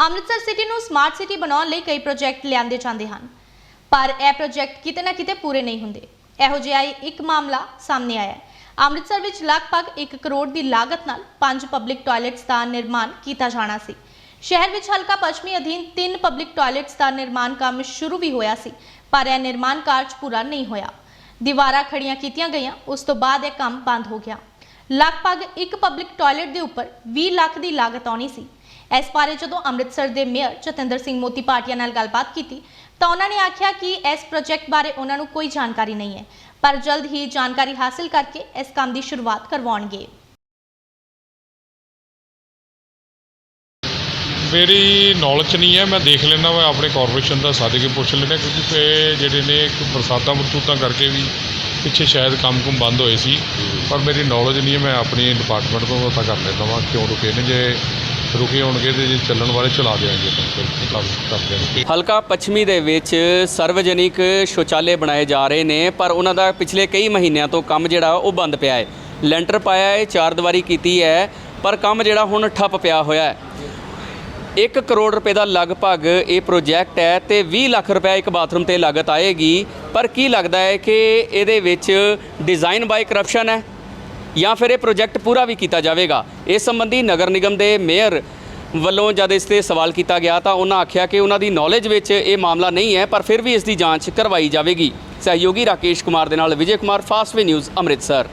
Amritsar city ਨੂੰ smart city ਬਣਾਉਣ ਲਈ ਕਈ ਪ੍ਰੋਜੈਕਟ ਲਿਆਂਦੇ ਜਾਂਦੇ ਹਨ। ਪਰ ਇਹ ਪ੍ਰੋਜੈਕਟ ਕਿਤੇ ਨਾ ਕਿਤੇ ਪੂਰੇ ਨਹੀਂ ਹੁੰਦੇ। ਇਹੋ ਜਿਹਾ ਹੀ ਇੱਕ ਮਾਮਲਾ ਸਾਹਮਣੇ ਆਇਆ ਹੈ। ਅੰਮ੍ਰਿਤਸਰ ਵਿੱਚ ਲਗਭਗ 1 ਕਰੋੜ ਦੀ ਲਾਗਤ ਨਾਲ ਪੰਜ ਪਬਲਿਕ ਟਾਇਲਟਸ ਦਾ ਨਿਰਮਾਣ ਕੀਤਾ ਜਾਣਾ ਸੀ। ਸ਼ਹਿਰ ਵਿੱਚ ਹਲਕਾ ਪੱਛਮੀ ਅਧੀਨ ਤਿੰਨ ਪਬਲਿਕ ਟਾਇਲਟਸ ਦਾ ਨਿਰਮਾਣ ਕੰਮ ਸ਼ੁਰੂ ਵੀ ਹੋਇਆ ਸੀ, ਪਰ ਇਹ ਨਿਰਮਾਣ ਕਾਰਜ ਪੂਰਾ ਨਹੀਂ ਹੋਇਆ। ਦੀਵਾਰਾਂ ਖੜੀਆਂ ਕੀਤੀਆਂ ਗਈਆਂ, ਉਸ ਤੋਂ ਬਾਅਦ ਇਹ ਕੰਮ ਬੰਦ ਹੋ ਗਿਆ। ਲਗਭਗ ਇੱਕ ਪਬਲਿਕ ਟਾਇਲਟ ਦੇ ਉੱਪਰ 20 ਲੱਖ ਦੀ ਲਾਗਤ ਆਉਣੀ ਸੀ। ਇਸ ਬਾਰੇ ਜਦੋਂ ਅੰਮ੍ਰਿਤਸਰ ਦੇ ਮੇਅਰ ਜਤਿੰਦਰ ਸਿੰਘ ਮੋਤੀ ਪਾਟਿਆ ਨਾਲ ਗੱਲਬਾਤ ਕੀਤੀ, ਤਾਂ ਉਹਨਾਂ ਨੇ ਆਖਿਆ ਕਿ ਇਸ ਪ੍ਰੋਜੈਕਟ ਬਾਰੇ ਉਹਨਾਂ ਨੂੰ ਕੋਈ ਜਾਣਕਾਰੀ ਨਹੀਂ ਹੈ, ਪਰ ਜਲਦ ਹੀ ਜਾਣਕਾਰੀ ਹਾਸਲ ਕਰਕੇ ਇਸ ਕੰਮ ਦੀ ਸ਼ੁਰੂਆਤ ਕਰਵਾਉਣਗੇ। ਮੇਰੀ ਨੌਲੇਜ ਨਹੀਂ ਹੈ, ਮੈਂ ਦੇਖ ਲੈਣਾ ਵਾ, ਆਪਣੇ ਕਾਰਪੋਰੇਸ਼ਨ ਦਾ, ਸਾਦੇ ਕੇ ਪੁੱਛ ਲੈਣਾ ਕਿਉਂਕਿ ਜਿਹੜੇ ਨੇ ਇੱਕ ਬਰਸਾਤਾਂ ਬਰਤੂਤਾਂ ਕਰਕੇ ਵੀ ਪਿੱਛੇ ਸ਼ਾਇਦ ਕੰਮ ਕੁਮ ਬੰਦ ਹੋਏ ਸੀ ਪਰ ਮੇਰੀ ਨੌਲੇਜ ਨਹੀਂ ਹੈ ਮੈਂ ਆਪਣੀ ਡਿਪਾਰਟਮੈਂਟ ਤੋਂ ਪਤਾ ਕਰ ਲੈਂਦਾ ਵਾਂ ਕਿਉਂ ਰੁਕੇ ਨੇ ਜੇ ਰੁਕੇ ਹੋਣਗੇ ਤੇ ਜੇ ਚੱਲਣ ਵਾਲੇ ਚਲਾ ਫਿਰ ਕੰਮ ਕਰ ਦਿਆਂਗੇ ਹਲਕਾ ਪੱਛਮੀ ਦੇ ਵਿੱਚ ਸਰਵਜਨਿਕ ਸ਼ੌਚਾਲੇ ਬਣਾਏ ਜਾ ਰਹੇ ਨੇ ਪਰ ਉਹਨਾਂ ਦਾ ਪਿਛਲੇ ਕਈ ਮਹੀਨਿਆਂ ਤੋਂ ਕੰਮ ਜਿਹੜਾ ਉਹ ਬੰਦ ਪਿਆ ਹੈ। ਲੈਂਟਰ ਪਾਇਆ ਹੈ ਚਾਰ ਦੀਵਾਰੀ ਕੀਤੀ ਹੈ ਪਰ ਕੰਮ ਜਿਹੜਾ ਹੁਣ ਠੱਪ ਪਿਆ ਹੋਇਆ ਹੈ। 1 ਕਰੋੜ ਰੁਪਏ ਦਾ ਲਗਭਗ ਇਹ ਪ੍ਰੋਜੈਕਟ ਹੈ ਤੇ 20 ਲੱਖ ਰੁਪਏ ਇੱਕ ਬਾਥਰੂਮ ਤੇ ਲਾਗਤ ਆਏਗੀ। ਪਰ ਕੀ ਲੱਗਦਾ ਹੈ ਕਿ ਇਹਦੇ ਵਿੱਚ ਡਿਜ਼ਾਈਨ ਬਾਈ ਕਰਪਸ਼ਨ ਹੈ ਜਾਂ ਫਿਰ ਇਹ ਪ੍ਰੋਜੈਕਟ ਪੂਰਾ ਵੀ ਕੀਤਾ ਜਾਵੇਗਾ? ਇਸ ਸੰਬੰਧੀ ਨਗਰ ਨਿਗਮ ਦੇ ਮੇਅਰ ਵੱਲੋਂ ਜਦ ਇਸ ਤੇ ਸਵਾਲ ਕੀਤਾ ਗਿਆ ਤਾਂ ਉਹਨਾਂ ਆਖਿਆ ਕਿ ਉਹਨਾਂ ਦੀ ਨੌਲੇਜ ਵਿੱਚ ਇਹ ਮਾਮਲਾ ਨਹੀਂ ਹੈ, ਪਰ ਫਿਰ ਵੀ ਇਸ ਦੀ ਜਾਂਚ ਕਰਵਾਈ ਜਾਵੇਗੀ। ਸਹਿਯੋਗੀ ਰਾਕੇਸ਼ ਕੁਮਾਰ ਦੇ ਨਾਲ ਵਿਜੇ ਕੁਮਾਰ ਫਾਸਟਵੇ ਨਿਊਜ਼, ਅੰਮ੍ਰਿਤਸਰ।